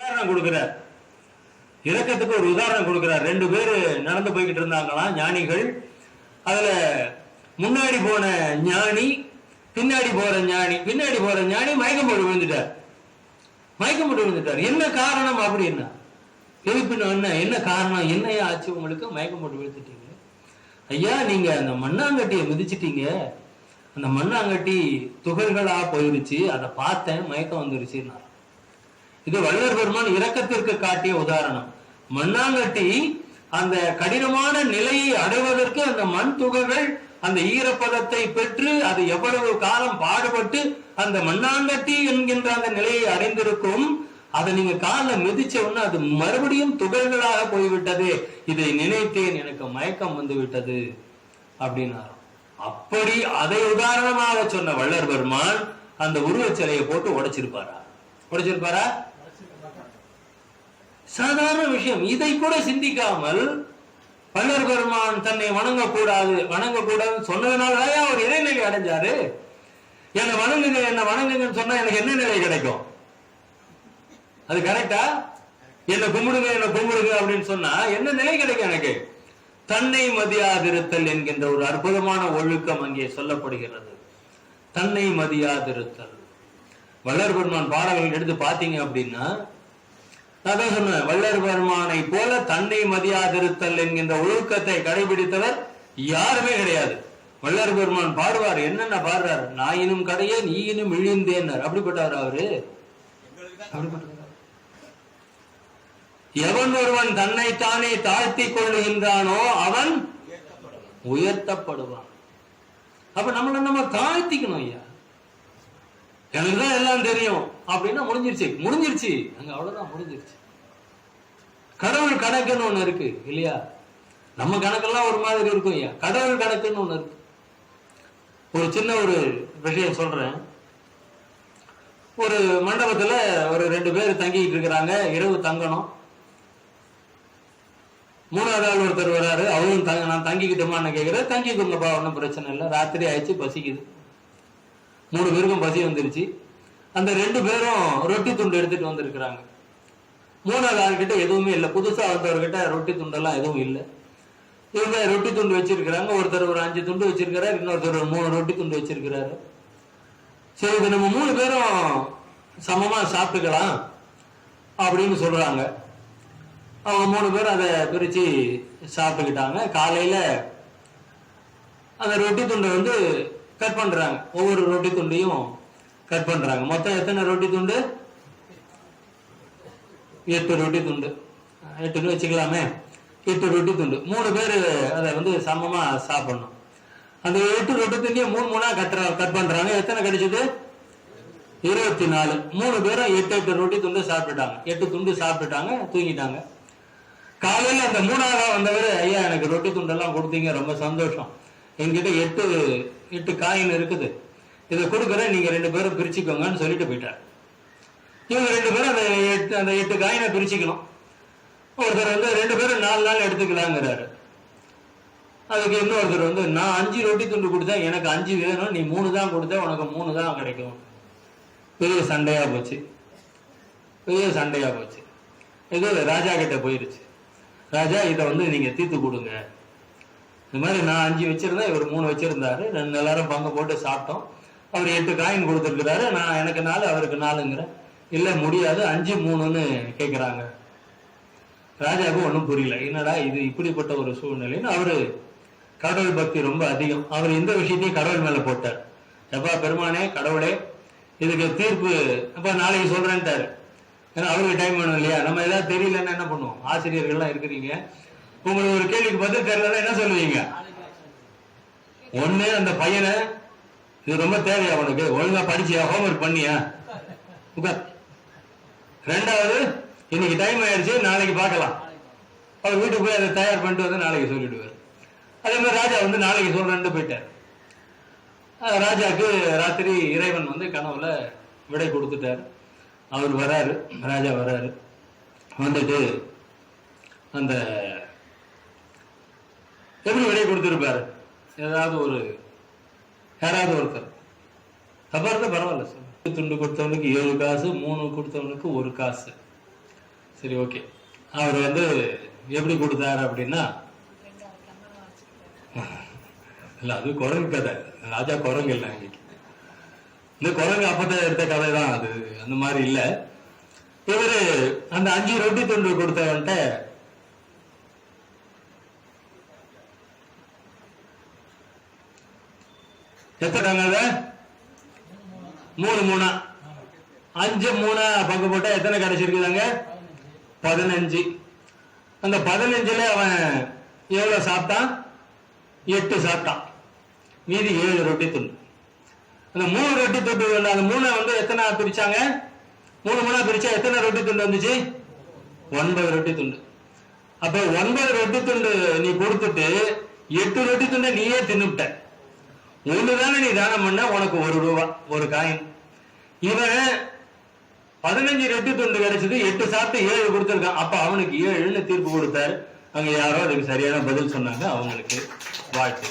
உதாரணம் கொடுக்கிறார். இலக்கத்துக்கு ஒரு உதாரணம் கொடுக்கிறார். ரெண்டு பேர் நடந்து போய்கிட்டு இருந்தாங்களாம் ஞானிகள். அதுல முன்னாடி போன ஞானி பின்னாடி போற ஞானி பின்னாடி போற ஞானி மயக்கம் போட்டு விழுந்துட்டார். மயக்கம் போட்டு விழுந்துட்டார். என்ன காரணம் அப்படின்னா எழுப்பின என்ன என்ன காரணம் என்னையா ஆச்சு உங்களுக்கு? மயக்கம் போட்டு விழுந்துட்டீங்க. ஐயா நீங்க அந்த மண்ணாங்கட்டியை மிதிச்சிட்டீங்க. அந்த மண்ணாங்கட்டி துகள்களா போயிருச்சு. அதை பார்த்தேன் மயக்கம் வந்துருச்சுன்னா இது வள்ளல் பெருமான் இரக்கத்திற்கு காட்டிய உதாரணம். மண்ணாங்கட்டி அந்த கடினமான நிலையை அடைவதற்கு அந்த மண் துகள்கள் அந்த ஈரப்பதத்தை பெற்று அது எவ்வளவு காலம் பாடுபட்டு அந்த மண்ணாங்கட்டி என்கின்ற அந்த நிலையை அடைந்திருக்கும் அதை நீங்க காலில் மிதிச்ச உடனே அது மறுபடியும் துகள்களாக போய்விட்டது. இதை நினைத்தேன் எனக்கு மயக்கம் வந்து விட்டது அப்படின்னாராம் அப்படி அதை உதாரணமாக சொன்ன வள்ளர் பெருமான் அந்த உருவச் சிலையை போட்டு உடைச்சிருப்பாரா? உடைச்சிருப்பாரா? சாதாரண விஷயம். இதை கூட சிந்திக்காமல் பல்லர் பெருமான் தன்னை வணங்கக்கூடாது. வணங்கக்கூடாதுன்னு சொன்னதுனால அவர் இறைநிலை அடைஞ்சாரு? என்னை வணங்குங்க என்னை வணங்குங்கன்னு சொன்னா எனக்கு என்ன நிலை கிடைக்கும்? அது கரெக்டா என்ன கும்பிடுங்க என்ன கும்பிடுங்க அப்படின்னு சொன்னா என்ன நிலை கிடைக்கும் எனக்கு? தன்னை மதியாதிருத்தல் என்கின்ற ஒரு அற்புதமான ஒழுக்கம் அங்கே சொல்லப்படுகிறது. தன்னை மதியாதிருத்தல். வல்லர் பெருமான் பாடல்கள் எடுத்து பார்த்தீங்க அப்படின்னா நான் தான் பெருமானை போல தன்னை மதியாதிருத்தல் என்கின்ற ஒழுக்கத்தை கடைபிடித்தவர் யாருமே கிடையாது. வள்ளல் பெருமான் பாடுவார். என்னென்ன பாடுறாரு? நாயினும் கடையே நீயினும் இழிந்தேன்னார் அப்படிப்பட்டவர் அவரு? எவன் ஒருவன் தன்னைத்தானே தாழ்த்தி கொள்ளுகின்றானோ அவன் உயர்த்தப்படுவான். அப்ப நம்மள நம்ம தாழ்த்திக்கணும் ஐயா. எனக்கு தான் எல்லாம் தெரியும். அப்படின்னா முடிஞ்சிருச்சு. முடிஞ்சிருச்சு. அங்க அவ்வளவுதான் முடிஞ்சிருச்சு. கடவுள் கணக்குன்னு ஒண்ணு இருக்கு இல்லையா? நம்ம கணக்கெல்லாம் ஒரு மாதிரி இருக்கும் ஐயா. கடவுள் கணக்குன்னு ஒண்ணு இருக்கு. ஒரு சின்ன ஒரு விஷயம் சொல்றேன். ஒரு மண்டபத்துல ஒரு ரெண்டு பேர் தங்கிட்டு இருக்கிறாங்க. இரவு தங்கணும். மூணாவது ஆள் ஒருத்தர் வராரு. அவரும் தங்க நான் தங்கிக்கிட்டோமான்னு கேட்கிறேன் தங்கிக்கோங்கப்பா ஒன்றும் பிரச்சனை இல்லை. ராத்திரி ஆயிடுச்சு பசிக்குது. மூணு பேருக்கும் பசி வந்துருச்சு. அந்த ரெண்டு பேரும் ரொட்டி துண்டு எடுத்துட்டு வந்திருக்கிறாங்க. மூணாவது ஆள்கிட்ட எதுவுமே இல்லை. புதுசா வந்தவர்கிட்ட ரொட்டி துண்டெல்லாம் எதுவும் இல்லை. இவங்க ரொட்டி துண்டு வச்சிருக்கிறாங்க. ஒருத்தர் ஒரு அஞ்சு துண்டு வச்சிருக்கிறாரு. இன்னொருத்தர் ஒரு மூணு ரொட்டி துண்டு வச்சிருக்கிறாரு. சரி இது நம்ம மூணு பேரும் சமமா சாப்பிட்டுக்கலாம் அப்படின்னு சொல்றாங்க. அவங்க மூணு பேரும் அதை பிரிச்சு சாப்பிட்டுக்கிட்டாங்க. காலையில அந்த ரொட்டி துண்டை வந்து கட் பண்றாங்க. ஒவ்வொரு ரொட்டி துண்டையும் கட் பண்றாங்க. மொத்தம் எத்தனை ரொட்டி துண்டு? எட்டு ரொட்டி துண்டு. எட்டுன்னு வச்சுக்கலாமே. எட்டு ரொட்டி துண்டு. மூணு பேர் அதை வந்து சமமா சாப்பிடணும். அந்த எட்டு ரொட்டி துண்டியை மூணு மூணா கட்டுற கட் பண்றாங்க. எத்தனை கிடைச்சது? இருபத்தி நாலு மூணு பேரும் எட்டு எட்டு ரொட்டி துண்டு சாப்பிட்டுட்டாங்க. எட்டு துண்டு சாப்பிட்டுட்டாங்க தூங்கிட்டாங்க. காலையில் அந்த மூணாவதா வந்தவர் ஐயா எனக்கு ரொட்டி துண்டெல்லாம் கொடுத்தீங்க. ரொம்ப சந்தோஷம். எங்கிட்ட எட்டு எட்டு காயின் இருக்குது. இதை கொடுக்குறேன் நீங்க ரெண்டு பேரும் பிரிச்சுக்கோங்கன்னு சொல்லிட்டு போயிட்டார். இவங்க ரெண்டு பேரும் அந்த எட்டு அந்த எட்டு காயினை பிரிச்சுக்கணும். ஒருத்தர் வந்து ரெண்டு பேரும் நாலு நாள் எடுத்துக்கலாங்கிறாரு. அதுக்கு இன்னொருத்தர் வந்து நான் அஞ்சு ரொட்டி துண்டு கொடுத்தேன் எனக்கு அஞ்சு வேணும் நீ மூணு தான் கொடுத்த உனக்கு மூணு தான் கிடைக்கும். பெரிய சண்டையா போச்சு. பெரிய சண்டையா போச்சு. இது ராஜா கிட்ட போயிருச்சு. ராஜா இதை வந்து நீங்க தீர்த்து கொடுங்க. இந்த மாதிரி நான் அஞ்சு வச்சிருந்தேன் இவர் மூணு வச்சிருந்தாரு. ரெண்டு எல்லாரும் பங்கு போட்டு சாப்பிட்டோம். அவர் எட்டு காயின் கொடுத்துருக்கிறாரு. நான் எனக்கு நாலு அவருக்கு நாலுங்கிறேன். இல்ல முடியாது. அஞ்சு மூணுன்னு கேக்குறாங்க. ராஜாவுக்கு ஒன்றும் புரியல. என்னடா இது இப்படிப்பட்ட ஒரு சூழ்நிலைன்னு அவரு கடவுள் பக்தி ரொம்ப அதிகம். அவர் இந்த விஷயத்தையும் கடவுள் மேல போட்டார். எப்பா பெருமானே கடவுளே இதுக்கு தீர்ப்பு அப்ப நாளைக்கு சொல்றேன்ட்டாரு. ஏன்னா அவருக்கு டைம் வேணும் இல்லையா? நம்ம ஏதாவது தெரியலன்னா என்ன பண்ணுவோம்? ஆசிரியர்கள்லாம் இருக்கிறீங்க. உங்களுக்கு ஒரு கேள்விக்கு பதில் தெரியலன்னா என்ன சொல்லுவீங்க? ஒண்ணு அந்த பையனை இது ரொம்ப தேவையா உனக்கு? ஒழுங்கா படிச்சியா? ஹோம்ஒர்க் பண்ணியா? உட்கார் ரெண்டாவது இன்னைக்கு டைம் ஆயிடுச்சு நாளைக்கு பார்க்கலாம். அவர் வீட்டுக்கு போய் அதை தயார் பண்ணிட்டு வந்து நாளைக்கு சொல்லிடுவார். அதே மாதிரி ராஜா வந்து நாளைக்கு சொல்றேன்ட்டு போயிட்டார். ராஜாவுக்கு ராஜாக்கு ராத்திரி இறைவன் வந்து கனவுல விடை கொடுத்துட்டார். அவர் வராரு ராஜா வராரு. வந்துட்டு அந்த எப்படி விடை கொடுத்துருப்பாரு? ஏதாவது ஒரு யாராவது ஒருத்தர். தப்பா பரவாயில்ல சார். துண்டு கொடுத்தவனுக்கு ஏழு காசு மூணு கொடுத்தவனுக்கு ஒரு காசு. சரி ஓகே. அவர் வந்து எப்படி கொடுத்தாரு அப்படின்னா இல்ல அது குரங்கு கதை. ராஜா குரங்கு இல்லை இன்னைக்கு இந்த குரங்கு அப்பதான் எடுத்த கதை தான் அது. அந்த மாதிரி இல்ல. இவரு அந்த அஞ்சு ரொட்டி துண்டு கொடுத்தவன்ட்ட எத்தனை அதை? மூணு மூணா. அஞ்சு மூணா. பங்கு போட்டா எத்தனை கிடைச்சிருக்குதாங்க? பதினஞ்சு. அந்த பதினஞ்சுல அவன் எவ்வளவு சாப்பிட்டான்? எட்டு சாப்பிட்டான். மீதி ஏழு ரொட்டி துண்டு. அந்த மூணு ரொட்டி துண்டு அந்த மூணை வந்து எத்தனை பிரிச்சாங்க? மூணு மூணா பிரிச்சா எத்தனை ரொட்டி துண்டு வந்துச்சு? ஒன்பது ரொட்டி துண்டு. அப்ப ஒன்பது ரொட்டி துண்டு நீ கொடுத்துட்டு எட்டு ரொட்டி துண்டை நீயே தின்னுட்ட. ஒண்ணு தானே நீ தானம் பண்ண? உனக்கு ஒரு ரூபா ஒரு காயின் இவன் பதினஞ்சு ரெட்டு துண்டு கிடைச்சது எட்டு சாப்பிட்டு ஏழு கொடுத்துருக்கான். அப்ப அவனுக்கு ஏழுன்னு தீர்ப்பு கொடுத்தாரு. அங்க யாரோ அதுக்கு சரியான பதில் சொன்னாங்க. அவங்களுக்கு வாழ்த்து.